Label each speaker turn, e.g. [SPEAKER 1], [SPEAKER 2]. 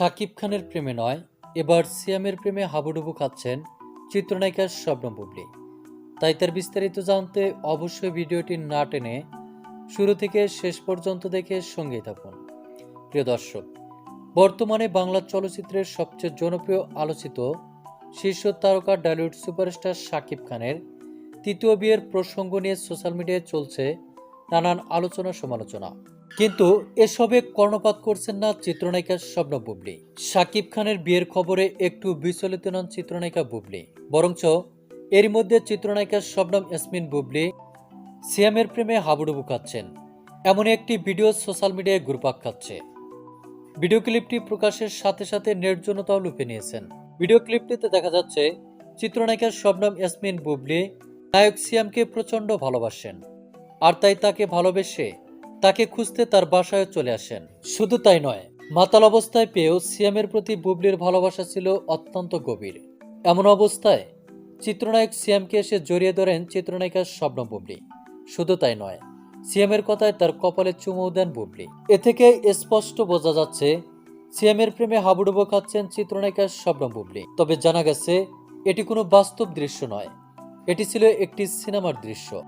[SPEAKER 1] শাকিব খানের প্রেমে নয়, এবার সিয়ামের প্রেমে হাবুডুবু খাচ্ছেন চিত্রনায়িকা শবনম বুবলি। তাই তার বিস্তারিত জানতে অবশ্যই ভিডিওটি না টেনে শুরু থেকে শেষ পর্যন্ত দেখে সঙ্গেই থাকুন। প্রিয় দর্শক, বর্তমানে বাংলা চলচ্চিত্রের সবচেয়ে জনপ্রিয় আলোচিত শীর্ষ তারকা ডালিউড সুপারস্টার শাকিব খানের তৃতীয় বিয়ের প্রসঙ্গ নিয়ে সোশ্যাল মিডিয়ায় চলছে নানান আলোচনা সমালোচনা কিন্তু এসবে কর্ণপাত করছেন না চিত্রনায়িকা শবনম বুবলি। শাকিব খানের বিয়ের খবরে একটু বিচলিত নন চিত্রনায়িকা বুবলি। বরঞ্চ এর মধ্যে চিত্রনায়িকা শবনম ইয়াসমিন বুবলি সিয়ামের প্রেমে হাবুডুবু খাচ্ছেন। এমন একটি ভিডিও সোশ্যাল মিডিয়ায় ঘুরপাক খাচ্ছে। ভিডিও ক্লিপটি প্রকাশের সাথে সাথে নির্জনতাও লুপে নিয়েছেন। ভিডিও ক্লিপটিতে দেখা যাচ্ছে, চিত্রনায়িকা শবনম ইয়াসমিন বুবলি নায়ক সিয়ামকে প্রচণ্ড ভালোবাসেন। আর তাই তাকে ভালোবেসে তাকে খুঁজতে তার বাসায় চলে আসেন। শুধু তাই নয়, মাতাল অবস্থায় পেয়েও সিয়ামের প্রতি বুবলির ভালোবাসা ছিল অত্যন্ত গভীর। এমন অবস্থায় চিত্রনায়ক সিয়ামকে এসে জড়িয়ে ধরেন চিত্রনায়িকা শবনম বুবলি। শুধু তাই নয়, সিয়ামের কথায় তার কপালে চুমু দেন বুবলি। এ থেকে স্পষ্ট বোঝা যাচ্ছে, সিয়ামের প্রেমে হাবুডুবু খাচ্ছেন চিত্রনায়িকা শবনম বুবলি। তবে জানা গেছে, এটি কোনো বাস্তব দৃশ্য নয়, এটি ছিল একটি সিনেমার দৃশ্য।